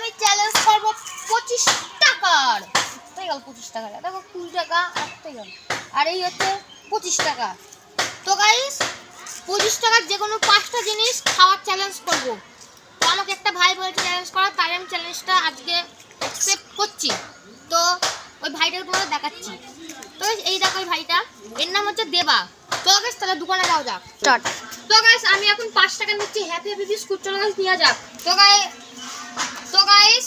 আমি চ্যালেঞ্জ করব পঁচিশ টাকার। হয়ে গেল পঁচিশ টাকা দেখো কুড়ি টাকা হয়ে গেল। আর এই হচ্ছে পঁচিশ টাকা। তো গাইস পঁচিশ টাকার যে কোনো পাঁচটা জিনিস খাওয়ার চ্যালেঞ্জ করব। তো আমাকে একটা ভাই বলেছে চ্যালেঞ্জ করা তাই আমি চ্যালেঞ্জটা আজকে অ্যাকসেপ্ট করছি। তো ওই ভাইটাকে তোমাদের দেখাচ্ছি। তো এই দেখো ওই ভাইটা এর নাম হচ্ছে দেবা। তো গাইস তাহলে দোকানে যাও যাক। স্টার্ট তো গাইস আমি এখন পাঁচ টাকা নিচ্ছি। হ্যাপি হ্যাপি বিস্কুট চলো গাইস নিয়ে যাক। তো গাই তো গাইস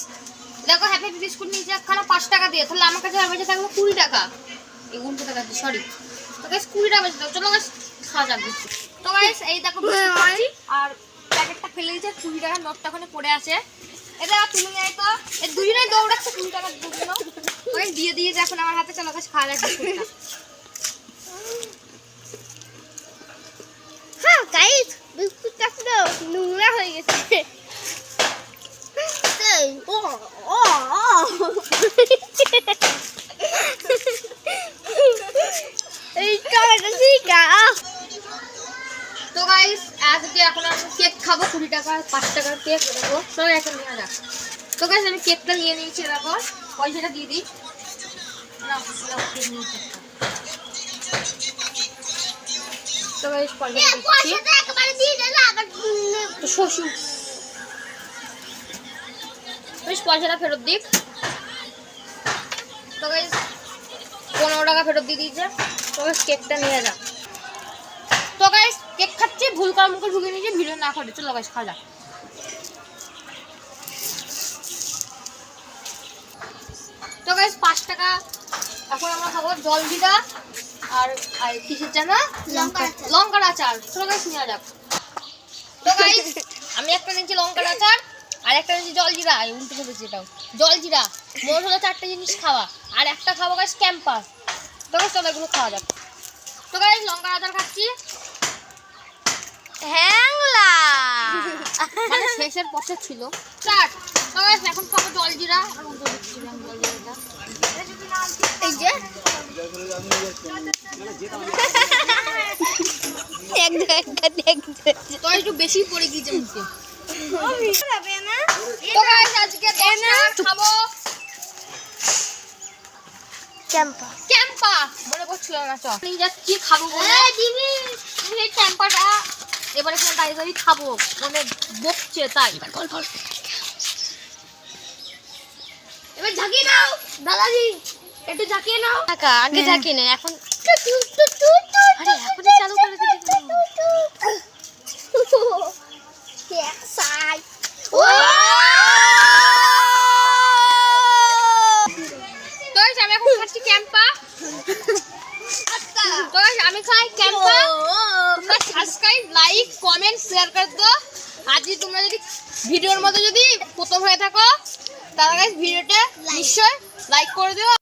দেখো হ্যাপি হ্যাপি বিস্কুট নিয়ে যাক খানা পাঁচ টাকা দিয়ে। তাহলে আমার কাছে বেঁচে থাকবে কুড়ি টাকা। এই উল্টো টাকা সরি তো গাইস কুড়ি টাকা বেঁচে থাকবে। চলো গাইস খাওয়া যাক বিস্কুট তো গাইস এই দেখো বিস্কুট আর প্যাকেটটা ফেলে দিয়েছে কুড়ি টাকার নোটটা ওখানে পড়ে আছে। এটা তুমি নেই তো এই দুজনেই দৌড়াচ্ছে কুড়ি টাকার জন্য ওই দিয়ে দিয়েছে এখন আমার হাতে। চলো গাছ খাওয়া যাক বিস্কুটটা হ্যাঁ গাইস বিস্কুটটা পুরো নোংরা হয়ে গেছে এই, ও ও ও এইটা এটা তো গাইস আজকে এখন আমি কেক খাব কুড়ি টাকা পাঁচ টাকার কেক দেখো সবাই এখন নিয়ে তো গাইস আমি কেকটা নিয়ে নিয়েছি দেখো পয়সাটা দিয়ে দিই। তো গাইস পয়সাটা দিয়ে শ্বশুর পয়সাটা ফেরত দিক তো গাইস পনেরো টাকা ফেরত দিয়ে দিয়েছে তো গাইস কেকটা নিয়ে যা। তো গাইস কেক খাচ্ছি ভুল করা মুখে ঢুকে নিয়েছে ভিডিও না করে চলো গাইস খাওয়া যাক। তো গাইস পাঁচ টাকা। এখন আমরা খাব জল জিরা আর আর কিসের জানা লঙ্কার আচার। চলো গাইস নিয়ে যাক। তো গাইস আমি একটা নিয়েছি লঙ্কার আচার আর একটা নিয়েছি জল জিরা এই উল্টো ফেলেছি এটাও। জল জিরা মোট হলো চারটে জিনিস খাওয়া। আর একটা খাব গাছ ক্যাম্পাস। তো গাছ চলো এগুলো খাওয়া যাক তো গাইস লঙ্কার আচার খাচ্ছি। হ্যাংলা। মানে শেষের পথে ছিল। স্টার্ট তো গাইস এখন খাব জল জিরা আর উল্টো দিচ্ছি আমি জল জিরাটা এই যে। দেখ দেখ দেখ দেখ। তো একটু বেশি পড়ে গিয়েছে মুখে হবে না তো গাইস আজকে দশ টাকার খাব ক্যাম্পা ক্যাম্পা বলে বসছিল না চ নিয়ে যাচ্ছি খাব বলে। দিবি এই ক্যাম্পাটা এবারে এখানে দাঁড়িয়ে দাঁড়িয়ে খাব মানে বকছে তাই। এবার ঝাঁকিয়ে নাও দাদাজি। একটু ঝাঁকিয়ে নাও। টাকা আগে ঝাঁকিয়ে নে এখন আরে এখনই চালু করে দিবি তো guys, আমি এখন খাচ্ছি ক্যাম্পা তো guys, আমি খাই ক্যাম্পা তোমরা সাবস্ক্রাইব লাইক কমেন্ট শেয়ার করে দো আর তোমরা যদি ভিডিওর মধ্যে যদি প্রথম হয়ে থাকো তাহলে ভিডিওটা নিশ্চয় লাইক করে দিও।